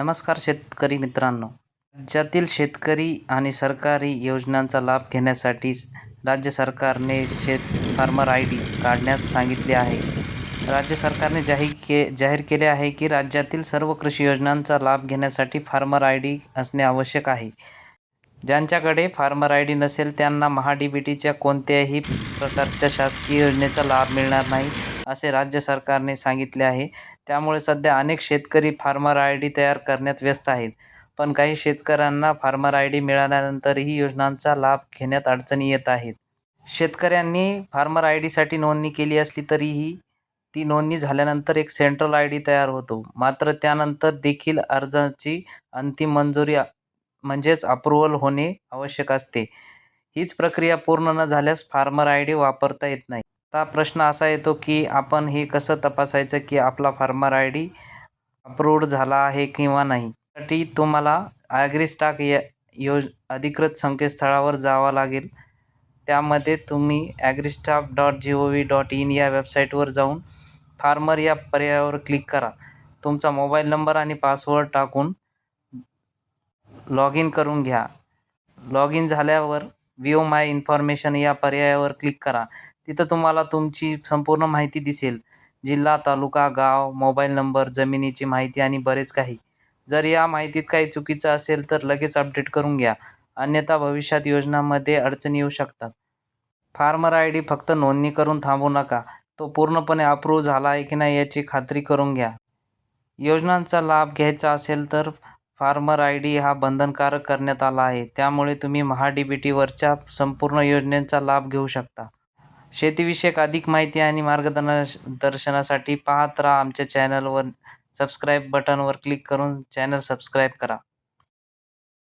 नमस्कार शेतकरी मित्रांनो. राज्यातील शेतकरी आणि सरकारी योजनांचा लाभ घेण्यासाठी राज्य सरकारने शेत फार्मर आय डी काढण्यास सांगितले आहे. राज्य सरकारने जाहीर के जाहीर केले आहे की राज्यातील सर्व कृषी योजनांचा लाभ घेण्यासाठी फार्मर आय डी असणे आवश्यक आहे. ज्यांच्याकडे फार्मर आय डी नसेल त्यांना महाडीबीटीच्या बी टीच्या कोणत्याही प्रकारच्या शासकीय योजनेचा लाभ मिळणार नाही असे राज्य सरकारने सांगितले आहे. त्यामुळे सध्या अनेक शेतकरी फार्मर आय डी तयार करण्यात व्यस्त आहेत. पण काही शेतकऱ्यांना फार्मर आय डी मिळाल्यानंतरही योजनांचा लाभ घेण्यात अडचणी येत आहेत. शेतकऱ्यांनी फार्मर आय डीसाठी नोंदणी केली असली तरीही ती नोंदणी झाल्यानंतर एक सेंट्रल आय डी तयार होतो. मात्र त्यानंतर देखील अर्जाची अंतिम मंजुरी म्हणजेच अप्रुव्हल होणे आवश्यक असते. हीच प्रक्रिया पूर्ण न झाल्यास फार्मर आय डी वापरता येत नाही. आता प्रश्न असा येतो की आपण हे कसं तपासायचं की आपला फार्मर आय डी अप्रूव्ड झाला आहे किंवा नाही? त्यासाठी तुम्हाला ॲग्रीस्टाक या योज अधिकृत संकेतस्थळावर जावं लागेल. त्यामध्ये तुम्ही AgriStack dot G O V dot in या वेबसाईटवर जाऊन फार्मर या पर्यायावर क्लिक करा. तुमचा मोबाईल नंबर आणि पासवर्ड टाकून लॉग इन करून घ्या. लॉग इन झाल्यावर व्यू माय इन्फॉर्मेशन या पर्यायावर क्लिक करा. तिथं तुम्हाला तुमची संपूर्ण माहिती दिसेल. जिल्हा तालुका गाव मोबाईल नंबर जमिनीची माहिती आणि बरेच काही. जर या माहितीत काही चुकीचं असेल तर लगेच अपडेट करून घ्या. अन्यथा भविष्यात योजनामध्ये अडचणी येऊ शकतात. फार्मर आय डी फक्त नोंदणी करून थांबू नका. तो पूर्णपणे अप्रूव्ह झाला आहे की नाही याची खात्री करून घ्या. योजनांचा लाभ घ्यायचा असेल तर फार्मर आय डी हा बंधनकारक करण्यात आला आहे. त्यामुळे तुम्ही महा डी संपूर्ण योजनेचा लाभ घेऊ शकता. शेतीविषयक अधिक माहिती आणि मार्गदर्शन दर्शनासाठी पाहत राहा आमच्या चॅनलवर. सबस्क्राईब बटनवर क्लिक करून चॅनल सबस्क्राईब करा.